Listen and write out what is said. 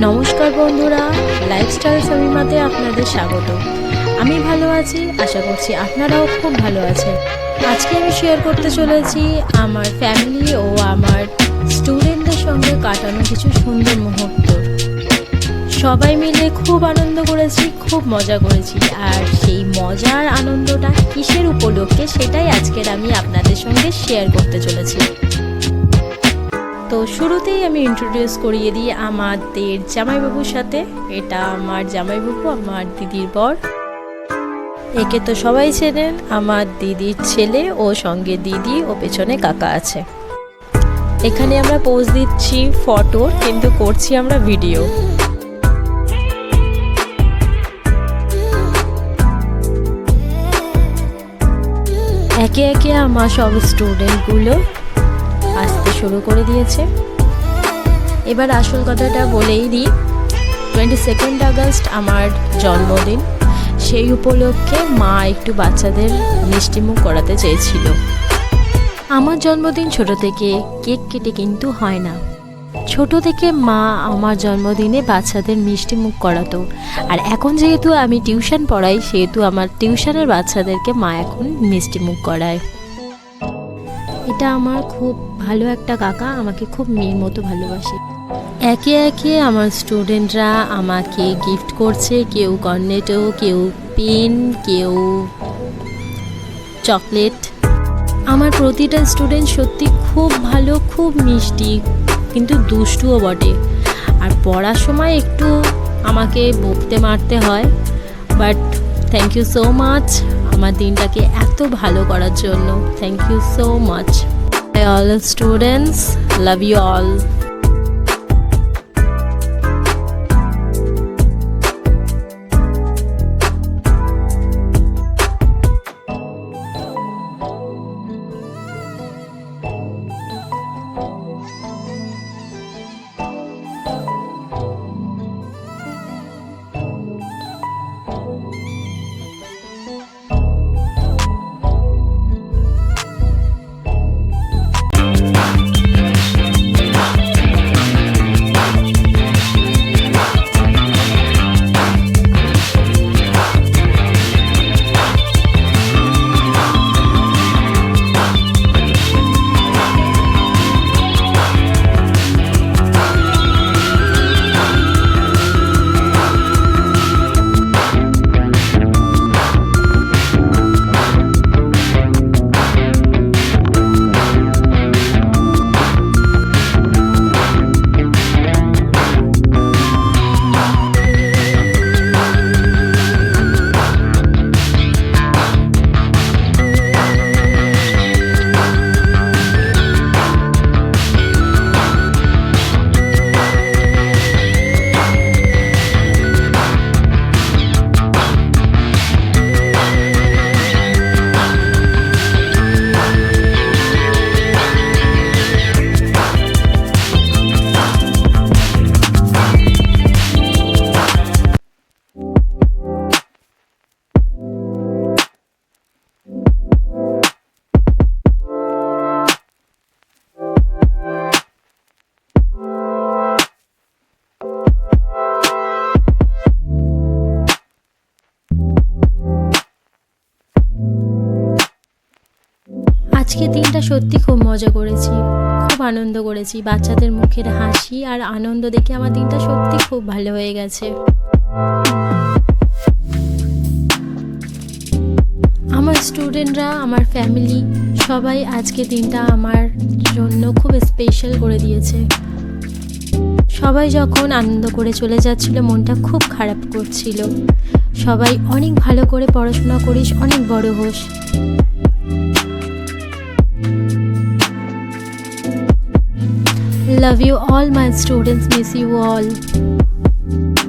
নমস্কার বন্ধুরা লাইফস্টাইল সমিমাতে আপনাদের স্বাগত। আমি ভালো আছি, আশা করছি আপনারাও খুব ভালো আছেন। আজকে আমি শেয়ার করতে চলেছি আমার ফ্যামিলি ও আমার স্টুডেন্টদের সঙ্গে কাটানো কিছু সুন্দর মুহূর্ত। সবাই মিলে খুব আনন্দ করেছি, খুব মজা করেছি। আর সেই মজার আনন্দটা কিসের উপলক্ষে সেটাই আজকের আমি আপনাদের সঙ্গে শেয়ার করতে চলেছি। শুরুতেই আমি ইন্ট্রোডিউস করিয়ে দিই আমাদের জামাইবাবুর সাথে। এটা আমার জামাইবাবু, আমার দিদির বর। একে তো সবাই চেনেন, আমার দিদির ছেলে ও সঙ্গে দিদি ও পেছনে কাকা আছে। এখানে আমরা পোজ দিচ্ছি ফটো কিন্তু করছি আমরা ভিডিও একে একে আমার সব স্টুডেন্টগুলো আসতে শুরু করে দিয়েছে। এবার আসল কথাটা বলেই দিই টোয়েন্টি সেকেন্ড আগস্ট আমার জন্মদিন। সেই উপলক্ষে মা একটু বাচ্চাদের মিষ্টিমুখ করাতে চেয়েছিল। আমার জন্মদিন ছোট থেকে কেক কেটে কিন্তু হয় না। ছোট থেকে মা আমার জন্মদিনে বাচ্চাদের মিষ্টি মুখ করাতো। আর এখন যেহেতু আমি টিউশন পড়াই, সেহেতু আমার টিউশনের বাচ্চাদেরকে মা এখন মিষ্টি মুখ করায়। এটা আমার খুব ভালো একটা কাকা আমাকে খুব মেয়ের মতো ভালোবাসে। একে একে আমার স্টুডেন্টরা আমাকে গিফট করছে, কেউ কর্নেটো কেউ পেন কেউ চকলেট আমার প্রতিটা স্টুডেন্ট সত্যি খুব ভালো, খুব মিষ্টি, কিন্তু দুষ্টুও বটে। আর পড়ার সময় একটু আমাকে বকতে মারতে হয় but thank you so much আমার দিনটাকে এত ভালো করার জন্য। Thank you so much Hi all students, love you all. আজকে দিনটা সত্যি খুব মজা করেছি, খুব আনন্দ করেছি। বাচ্চাদের মুখের হাসি আর আনন্দ দেখে আমার দিনটা সত্যি খুব ভালো হয়ে গেছে। আমার স্টুডেন্টরা, আমার ফ্যামিলি সবাই আজকে দিনটা আমার জন্য খুব স্পেশাল করে দিয়েছে। সবাই যখন আনন্দ করে চলে যাচ্ছিল, মনটা খুব খারাপ করছিল। সবাই অনেক ভালো করে পড়াশোনা করিস, অনেক বড় হোস। Love you all, my students. Miss you all.